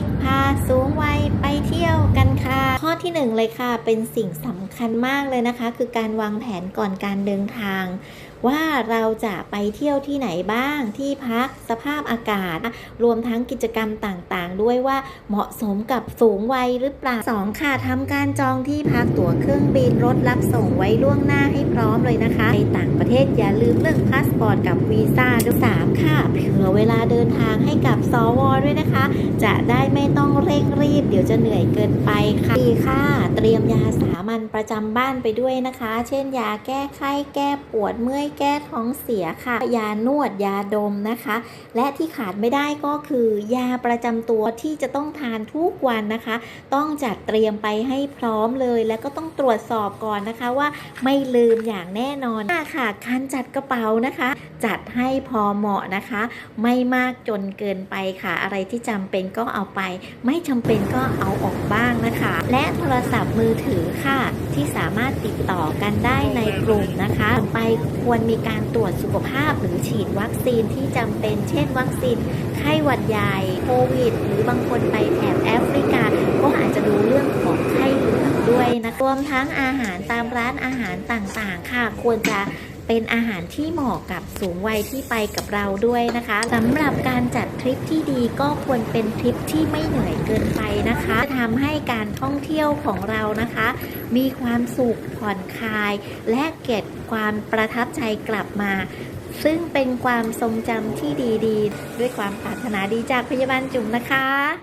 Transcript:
กพาสูงวัยไปเที่ยวกันค่ะ ข้อที่หนึ่งเลยค่ะ เป็นสิ่งสำคัญมากเลยนะคะ คือการวางแผนก่อนการเดินทาง ว่าเราจะไปเที่ยวที่ไหนบ้างที่พักสภาพอากาศ รวมทั้งกิจกรรมต่างๆ ด้วยว่าเหมาะสมกับสูงวัยหรือเปล่า 2 ค่ะทำการจองที่พักตั๋วเครื่องบินรถรับส่งไว้ล่วงหน้าให้พร้อมเลยนะคะในต่างประเทศอย่าลืมเรื่องพาสปอร์ตกับวีซ่าด้วยสามค่ะเผื่อเวลาเดิน ให้กับสวด้วยนะคะ จะได้ไม่ต้องเร่งรีบ เดี๋ยวจะเหนื่อยเกินไปค่ะดีค่ะ ตรียมยาสามัญประจำบ้านไปด้วยนะคะ เช่น ยาแก้ไข้แก้ปวดเมื่อยแก้ท้องเสียค่ะ ยานวดยาดมนะคะ และที่ขาดไม่ได้ก็คือ ยาประจำตัวที่จะต้องทานทุกวันนะคะ ต้องจัดเตรียมไปให้พร้อมเลย แล้วก็ต้องตรวจสอบก่อนนะคะว่าไม่ลืมอย่างแน่นอนค่ะการจัดกระเป๋านะคะ จัดให้พอเหมาะนะคะ ไม่มากจนเกินไปค่ะ อะไรที่จำเป็นก็เอาไป ไม่จำเป็นก็เอาออกบ้างนะคะ และโทรศัพท์มือถือค่ะ ที่สามารถติดต่อกันได้ในกลุ่มนะคะไปควรมีการตรวจสุขภาพหรือฉีดวัคซีนที่จำเป็น เช่น วัคซีนไข้หวัดใหญ่โควิด หรือบางคนไปแถบแอฟริกา ก็อาจจะดูเรื่องของไข้เหลืองด้วยนะรวมทั้งอาหารตามร้านอาหารต่างๆ ค่ะ ควรจะ เป็นอาหารที่เหมาะกับสูงวัยที่ไปกับเราด้วยนะคะสำหรับการจัดทริปที่ดีก็ควรเป็นทริปที่ไม่เหนื่อยเกินไปนะคะจะทำให้การท่องเที่ยวของเรานะคะ มีความสุขผ่อนคลาย และเก็บความประทับใจกลับมาซึ่งเป็นความทรงจำที่ดีๆ ด้วยความปรารถนาดีจากพยาบาลจุ๋มนะคะ